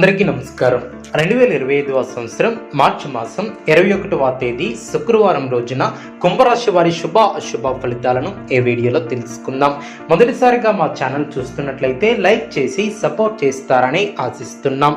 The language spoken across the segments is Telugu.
అందరికీ నమస్కారం. రెండు వేల ఇరవై ఐదవ సంవత్సరం మార్చి మాసం ఇరవై ఒకటవ తేదీ శుక్రవారం రోజున కుంభరాశి వారి శుభ అశుభ ఫలితాలను ఈ వీడియోలో తెలుసుకుందాం. మొదటిసారిగా మా ఛానల్ చూస్తున్నట్లయితే లైక్ చేసి సపోర్ట్ చేస్తారని ఆశిస్తున్నాం.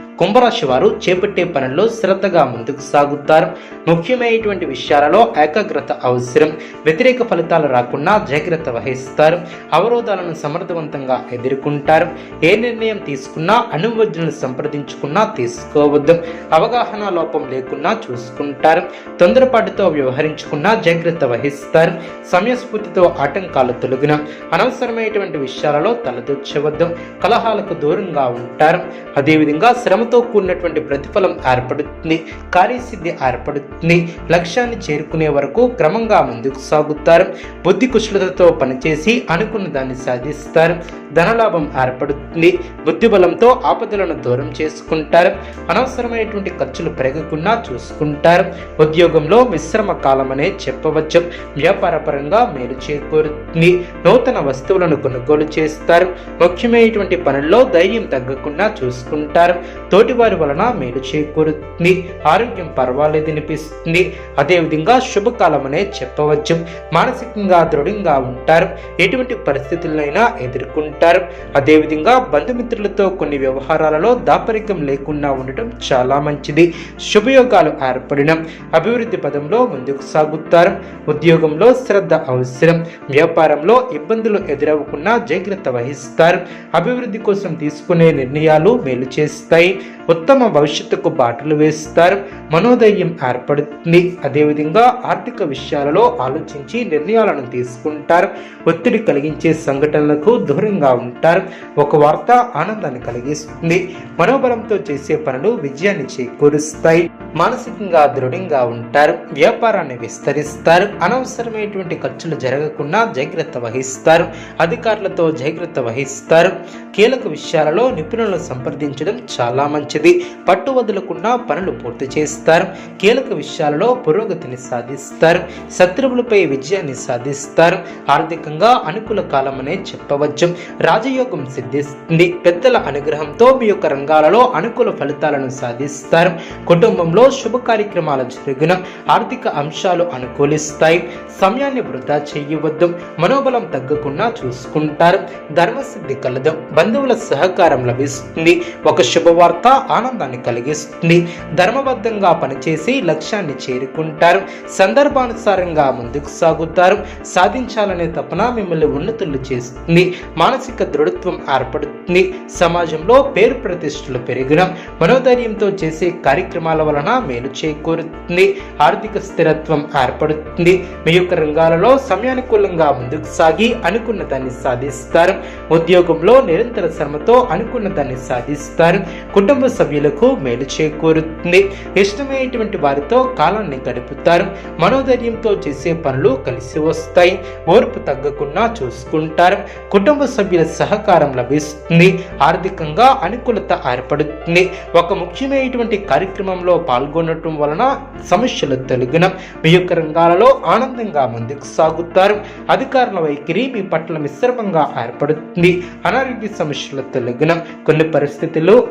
కుంభరాశి వారు చేపట్టే పనుల్లో శ్రద్ధగా ముందుకు సాగుతారు. ముఖ్యమైనటువంటి విషయాలలో ఏకాగ్రత అవసరం. వ్యతిరేక ఫలితాలు రాకుండా జాగ్రత్త వహిస్తారు. అవరోధాలను సమర్థవంతంగా ఎదుర్కొంటారు. ఏ నిర్ణయం తీసుకున్నా అనువజ్ఞులను సంప్రదించుకున్నా తీసుకోవద్దు. అవగాహన లోపం లేకున్నా చూసుకుంటారు. తొందరపాటుతో వ్యవహరించుకున్నా జాగ్రత్త వహిస్తారు. సమయస్ఫూర్తితో ఆటంకాలు తొలగిన అనవసరమైనటువంటి విషయాలలో తలదూర్చవద్దు. కలహాలకు దూరంగా ఉంటారు. అదేవిధంగా శ్రమ శ్రమతో కూడినటువంటి ప్రతిఫలం ఏర్పడుతుంది కార్యసిద్ధి ఏర్పడుతుంది. లక్ష్యాన్ని చేరుకునే వరకు క్రమంగా ముందుకు సాగుతారు. బుద్ధి కుశలతతో పనిచేసి అనుకున్న దాన్ని సాధిస్తారు. ధనలాభం ఏర్పడుతుంది. బుద్ధిబలంతో ఆపదలను దూరం చేసుకుంటారు. అనవసరమైనటువంటి ఖర్చులు పెరగకుండా చూసుకుంటారు. ఉద్యోగంలో మిశ్రమ కాలం అనే చెప్పవచ్చు. వ్యాపారపరంగా మేలు చేకూరుతుంది. నూతన వస్తువులను కొనుగోలు చేస్తారు. ముఖ్యమైనటువంటి పనుల్లో ధైర్యం తగ్గకుండా చూసుకుంటారు. తోటివారి వలన మేలు చేకూరుతుంది. ఆరోగ్యం పర్వాలేదనిపిస్తుంది అదేవిధంగా శుభకాలం అనే చెప్పవచ్చు. మానసికంగా దృఢంగా ఉంటారు. ఎటువంటి పరిస్థితులైనా ఎదుర్కొంటారు. అదేవిధంగా బంధుమిత్రులతో కొన్ని వ్యవహారాలలో దాపరికం లేకుండా ఉండటం చాలా మంచిది. శుభయోగాలు ఏర్పడడం అభివృద్ధి పదంలో ముందుకు సాగుతారు. ఉద్యోగంలో శ్రద్ధ అవసరం. వ్యాపారంలో ఇబ్బందులు ఎదురవ్వకుండా జాగ్రత్త వహిస్తారు. అభివృద్ధి కోసం తీసుకునే నిర్ణయాలు మేలు చేస్తాయి. ఉత్తమ భవిష్యత్తుకు బాటలు వేస్తారు. మనోధైర్యం ఏర్పడుతుంది. అదేవిధంగా ఆర్థిక విషయాలలో ఆలోచించి నిర్ణయాలను తీసుకుంటారు. ఒత్తిడి కలిగించే సంఘటనలకు దూరంగా ఉంటారు. ఒక వార్త ఆనందాన్ని కలిగిస్తుంది. మనోబలంతో చేసే పనులు విజయాన్ని చేకూరుస్తాయి. మానసికంగా దృఢంగా ఉంటారు. వ్యాపారాన్ని విస్తరిస్తారు. అనవసరమైనటువంటి ఖర్చులు జరగకుండా జాగ్రత్త వహిస్తారు. అధికారులతో జాగ్రత్త వహిస్తారు. కీలక విషయాలలో నిపుణులను సంప్రదించడం చాలా మంచిది. పట్టు వదలకుండా పనులు పూర్తి చేస్తారు. కీలక విషయాలలో పురోగతిని సాధిస్తారు. శత్రువులపై విజయాన్ని సాధిస్తారు. ఆర్థికంగా అనుకూల కాలం అనే చెప్పవచ్చు రాజయోగం సిద్ధిస్తుంది. పెద్దల అనుగ్రహంతో మీ యొక్క రంగాలలో అనుకూల ఫలితాలను సాధిస్తారు. కుటుంబంలో శుభ కార్యక్రమాలు జరిగిన. ఆర్థిక అంశాలు అనుకూలిస్తాయి. సమయాన్ని వృధా చేయవద్దు. మనోబలం తగ్గకుండా చూసుకుంటారు. ధర్మసిద్ధి కలదు. బంధువుల సహకారం లభిస్తుంది. ఒక శుభవార్త ఆనందాన్ని కలిగిస్తుంది. ధర్మబద్ధంగా పనిచేసి లక్ష్యాన్ని చేరుకుంటారు. సందర్భానుసారంగా ముందుకు సాగుతారు. సాధించాలనే తపన మిమ్మల్ని ఉన్నతులు చేస్తుంది. మానసిక దృఢత్వం ఏర్పడుతుంది. సమాజంలో పేరు ప్రతిష్టలు పెరిగిన మనోధైర్యంతో చేసే కార్యక్రమాల వలన మేలు చేకూరుతుంది. ఆర్థిక స్థిరత్వం ఏర్పడుతుంది. మీ యొక్క రంగాలలో సమయానుకూలంగా ముందుకు సాగి అనుకున్న దాన్ని సాధిస్తారు. ఉద్యోగంలో నిరంతర శ్రమతో అనుకున్న దాన్ని సాధిస్తారు. కుటుంబ కుటుంబ సభ్యులకు మేలు చేకూరుతుంది. ఇష్టమైనటువంటి వారితో కాలాన్ని గడుపుతారు. మనోధైర్యంతో చేసే పనులు కలిసి వస్తాయి. ఓర్పు తగ్గకుండా చూసుకుంటారు. కుటుంబ సభ్యుల సహకారం లభిస్తుంది. ఆర్థికంగా అనుకూలత ఏర్పడుతుంది. ఒక ముఖ్యమైనటువంటి కార్యక్రమంలో పాల్గొనటం వలన సమస్యలు తొలగిన మీ యొక్క రంగాలలో ఆనందంగా ముందుకు సాగుతారు. అధికారుల వైఖరి మీ పట్ల మిశ్రమంగా ఏర్పడుతుంది. అనారోగ్య సమస్యలు తొలగిన కొన్ని పరిస్థితులు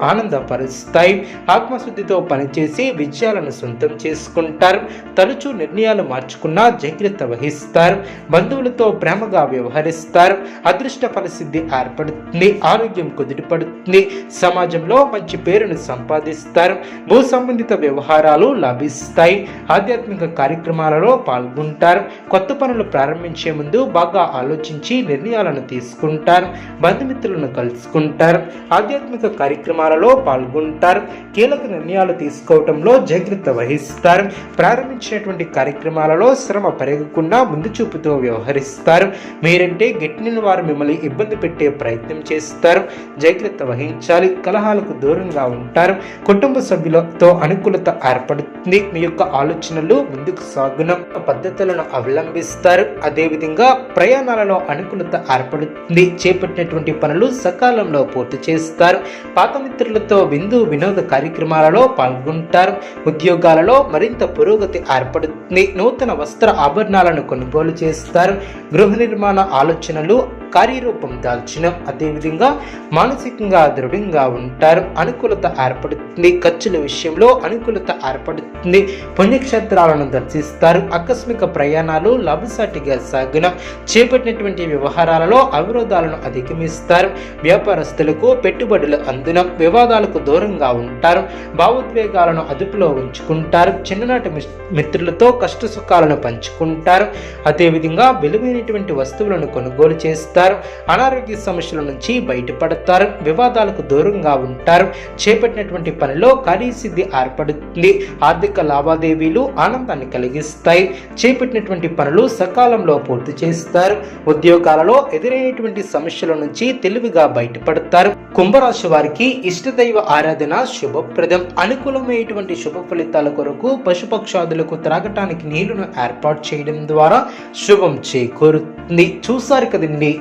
ఆనందపరుస్తాయి ఆత్మశుద్ధితో పనిచేసి విజయాలను సొంతం చేసుకుంటారు. తరచూ నిర్ణయాలు మార్చుకున్నా జాగ్రత్త వహిస్తారు. బంధువులతో ప్రేమగా వ్యవహరిస్తారు. అదృష్ట పరిస్థితి ఏర్పడుతుంది. ఆరోగ్యం కుదిరిపడుతుంది సమాజంలో మంచి పేరును సంపాదిస్తారు. భూ సంబంధిత వ్యవహారాలు లభిస్తాయి. ఆధ్యాత్మిక కార్యక్రమాలలో పాల్గొంటారు. కొత్త పనులు ప్రారంభించే ముందు బాగా ఆలోచించి నిర్ణయాలను తీసుకుంటారు. బంధుమిత్రులను కలుసుకుంటారు. ఆధ్యాత్మిక కార్యక్రమాలలో పాల్గొంటారు పాల్గొంటారు. కీలక నిర్ణయాలు తీసుకోవడంలో జాగ్రత్త వహిస్తారు. ప్రారంభించినటువంటి కార్యక్రమాలలో శ్రమ పెరగకుండా ముందు చూపుతో వ్యవహరిస్తారు. మీరంటే గట్టిన వారు మిమ్మల్ని ఇబ్బంది పెట్టే ప్రయత్నం చేస్తారు. జాగ్రత్త వహించాలి. కలహాలకు దూరంగా ఉంటారు. కుటుంబ సభ్యులతో అనుకూలత ఏర్పడుతుంది. మీ యొక్క ఆలోచనలు ముందుకు సాగున. పద్ధతులను అవలంబిస్తారు. అదేవిధంగా ప్రయాణాలలో అనుకూలత ఏర్పడుతుంది. చేపట్టినటువంటి పనులు సకాలంలో పూర్తి చేస్తారు. పాత మిత్రులతో విందు వినోద కార్యక్రమాలలో పాల్గొంటారు. ఉద్యోగాలలో మరింత పురోగతి ఏర్పడుతుంది. నూతన వస్త్ర ఆభరణాలను కొనుగోలు చేస్తారు. గృహ నిర్మాణ ఆలోచనలు కార్యరూపం దాల్చిన అదేవిధంగా మానసికంగా దృఢంగా ఉంటారు. అనుకూలత ఏర్పడుతుంది. ఖర్చుల విషయంలో అనుకూలత ఏర్పడుతుంది. పుణ్యక్షేత్రాలను దర్శిస్తారు. ఆకస్మిక ప్రయాణాలు లాభసాటిగా సాగిన చేపట్టినటువంటి వ్యవహారాలలో అవరోధాలను అధిగమిస్తారు. వ్యాపారస్తులకు పెట్టుబడులు అందున వివాదాలకు దూరంగా ఉంటారు. భావోద్వేగాలను అదుపులో ఉంచుకుంటారు. చిన్ననాటి మిత్రులతో కష్ట సుఖాలను పంచుకుంటారు. అదేవిధంగా విలువైనటువంటి వస్తువులను కొనుగోలు చేస్తారు. చేస్తారు. అనారోగ్య సమస్యల నుంచి బయటపడతారు. వివాదాలకు దూరంగా ఉంటారు. చేపట్టినటువంటి పనిలో కార్యసిద్ధి ఏర్పడుతుంది. ఆర్థిక లావాదేవీలు ఆనందాన్ని కలిగిస్తాయి. చేపట్టినటువంటి పనులు సకాలంలో పూర్తి చేస్తారు. ఉద్యోగాలలో ఎదురైనటువంటి సమస్యల నుంచి తెలివిగా బయటపడతారు. కుంభరాశి వారికి ఇష్టదైవ ఆరాధన శుభప్రదం. అనుకూలమైనటువంటి శుభ ఫలితాల కొరకు పశుపక్షాదులకు త్రాగటానికి నీళ్ళను ఏర్పాటు చేయడం ద్వారా శుభం చేకూరుతుంది. చూసారు కదండి